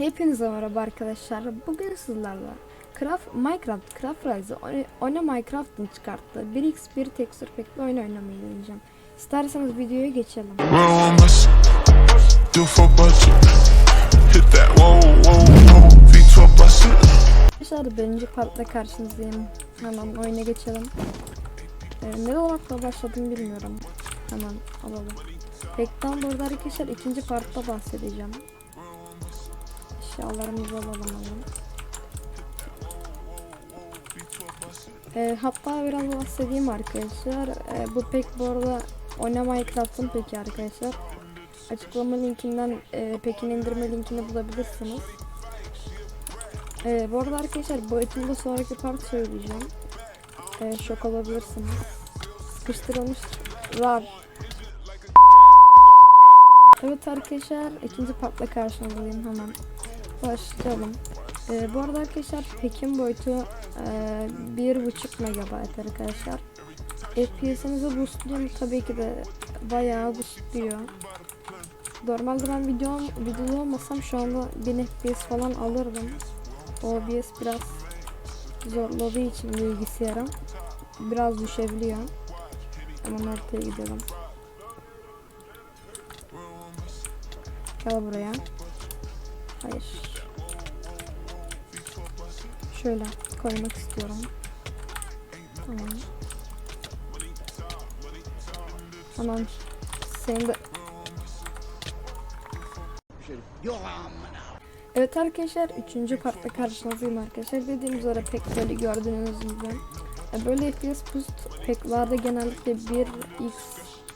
Hepinize merhaba arkadaşlar. Bugün sizlerle Craft, Minecraft Craft Rise'ı oyna Minecraft'ın çıkarttığı 1x1 tekstür pekli oyun oynamayı deneyeceğim. İsterseniz videoya geçelim. Rumors, do for budget. Hit that, whoa, whoa, whoa. V12 bust it. Arkadaşlar birinci partla karşınızdayım. Hemen oyuna geçelim. Ee, ne olarak başladım bilmiyorum. Hemen alalım. Pekten burada arkadaşlar ikinci partta bahsedeceğim. Eşyalarımızı alalım hemen. Ee, hatta biraz bahsedeyim arkadaşlar. Ee, bu pek bu arada oyna Minecraft'ın peki arkadaşlar. Açıklama linkinden e, pekin indirme linkini bulabilirsiniz. Ee, bu arada arkadaşlar bu etimde sonraki part söyleyeceğim. Ee, şok olabilirsiniz. Sıkıştırılmış rar. Evet arkadaşlar ikinci partla karşınızdayım hemen. Başlayalım. Ee, bu arada arkadaşlar Pekin boyutu e, 1.5 megabayt arkadaşlar. FPS'inizi boostluyor? Tabii ki de bayağı boostluyor. Normalde ben video, videoda olmasam şu anda 1000 FPS falan alırdım. OBS biraz zorladığı için bilgisayarım biraz düşebiliyor. Hemen ortaya gidelim. Gel buraya. Hayır. Şöyle koymak istiyorum. Tamam. Tamam. Senin de Evet arkadaşlar 3. partta karşınızdayım arkadaşlar. Dediğim üzere pek böyle gördüğünüz gibi. e, Böyle FPS boost peklerde genellikle 1x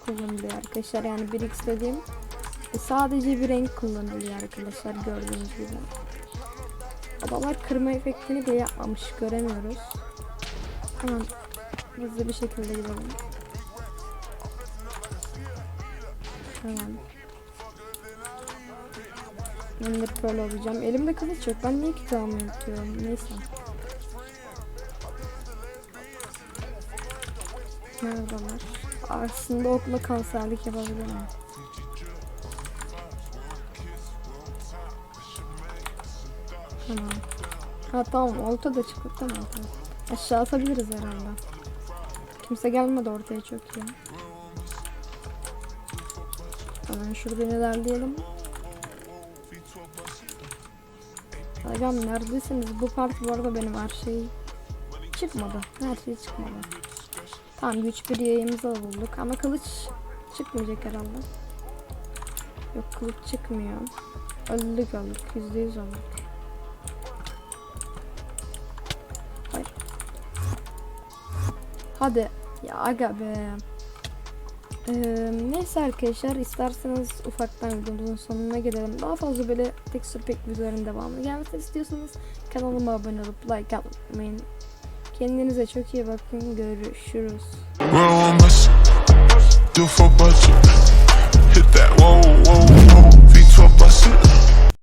kullanılıyor arkadaşlar. Yani 1x dediğim e, sadece bir renk kullanılıyor arkadaşlar gördüğünüz gibi. Adamlar kırma efektini de yapmamış göremiyoruz. Hemen hızlı bir şekilde gidelim. Hemen. Ben de böyle olacağım. Elimde kılıç yok. Ben niye kitabımı unutuyorum? Neyse. Neredeler? Aslında okla kanserlik yapabilirim. Tamam. Ha tamam olta da çıktı tamam tamam. Aşağı atabiliriz herhalde. Kimse gelmedi ortaya çok iyi. Hemen şurada ilerleyelim. Hocam neredesiniz? Bu part bu arada benim her şey çıkmadı. Her şey çıkmadı. Tamam güç bir yayımızı bulduk ama kılıç çıkmayacak herhalde. Yok kılıç çıkmıyor. Öldük öldük. Yüzde yüz öldük. Hadi. Ya aga be. Ee, neyse arkadaşlar isterseniz ufaktan videomuzun sonuna gelelim. Daha fazla böyle tekstür pek videoların devamını gelmesini istiyorsanız kanalıma abone olup like atmayın. Kendinize çok iyi bakın. Görüşürüz.